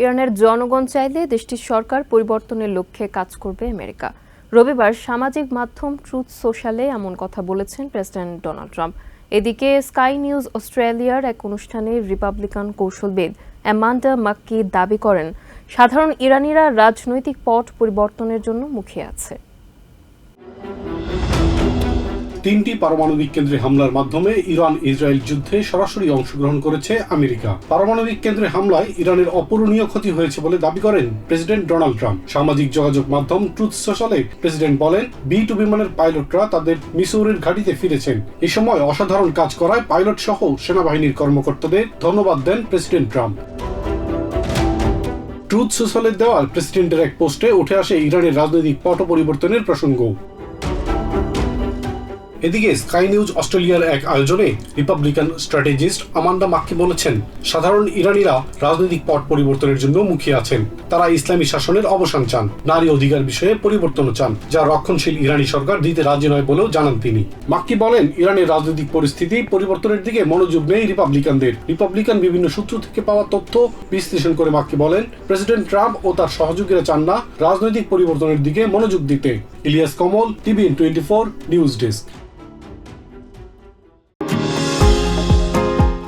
ইরানের জনগণ চাইলে দেশটির সরকার পরিবর্তনের লক্ষ্যে কাজ করবে আমেরিকা। রবিবার সামাজিক মাধ্যম ট্রুথ সোশ্যালে এমন কথা বলেছেন প্রেসিডেন্ট ডোনাল্ড ট্রাম্প। এদিকে স্কাই নিউজ অস্ট্রেলিয়ার এক অনুষ্ঠানে রিপাবলিকান কৌশলবিদ অ্যামান্ডা মাক্কি দাবি করেন, সাধারণ ইরানিরা রাজনৈতিক পট পরিবর্তনের জন্য মুখিয়ে আছে। তিনটি পারমাণবিক কেন্দ্রে হামলার মাধ্যমে ইরান ইসরায়েল যুদ্ধে সরাসরি অংশগ্রহণ করেছে আমেরিকা। পারমাণবিক কেন্দ্রে হামলায় ইরানের অপূরণীয় ক্ষতি হয়েছে বলে দাবি করেন প্রেসিডেন্ট ডোনাল্ড ট্রাম্প। সামাজিক যোগাযোগ মাধ্যম ট্রুথ সোশ্যালে প্রেসিডেন্ট বলেন, বি টু বিমানের পাইলটরা তাদের মিসৌরির ঘাঁটিতে ফিরেছেন। এ সময় অসাধারণ কাজ করায় পাইলট সহ সেনাবাহিনীর কর্মকর্তাদের ধন্যবাদ দেন প্রেসিডেন্ট ট্রাম্প। ট্রুথ সোশ্যালের দেওয়া প্রেসিডেন্টের এক পোস্টে উঠে আসে ইরানের রাজনৈতিক পট পরিবর্তনের প্রসঙ্গ। এদিকে স্কাই নিউজ অস্ট্রেলিয়ার এক আয়োজনে রিপাবলিকান স্ট্র্যাটেজিস্ট আমান্ডা মাক্কি বলেছেন, সাধারণ ইরানিরা রাজনৈতিক পট পরিবর্তনের জন্য মুখিয়ে আছেন। তারা ইসলামী শাসনের অবসান চান, নারী অধিকার বিষয়ে পরিবর্তন চান, যা রক্ষণশীল ইরানি সরকার দিতে রাজি নয় বলেও জানান তিনি। মাক্কি বলেন, ইরানের রাজনৈতিক পরিস্থিতি পরিবর্তনের দিকে মনোযোগ নেই রিপাবলিকানদের। রিপাবলিকান বিভিন্ন সূত্র থেকে পাওয়া তথ্য বিশ্লেষণ করে মাক্কি বলেন, প্রেসিডেন্ট ট্রাম্প ও তার সহযোগীরা চান না রাজনৈতিক পরিবর্তনের দিকে মনোযোগ দিতে। Ilias Kamal TVN twenty four, news desk.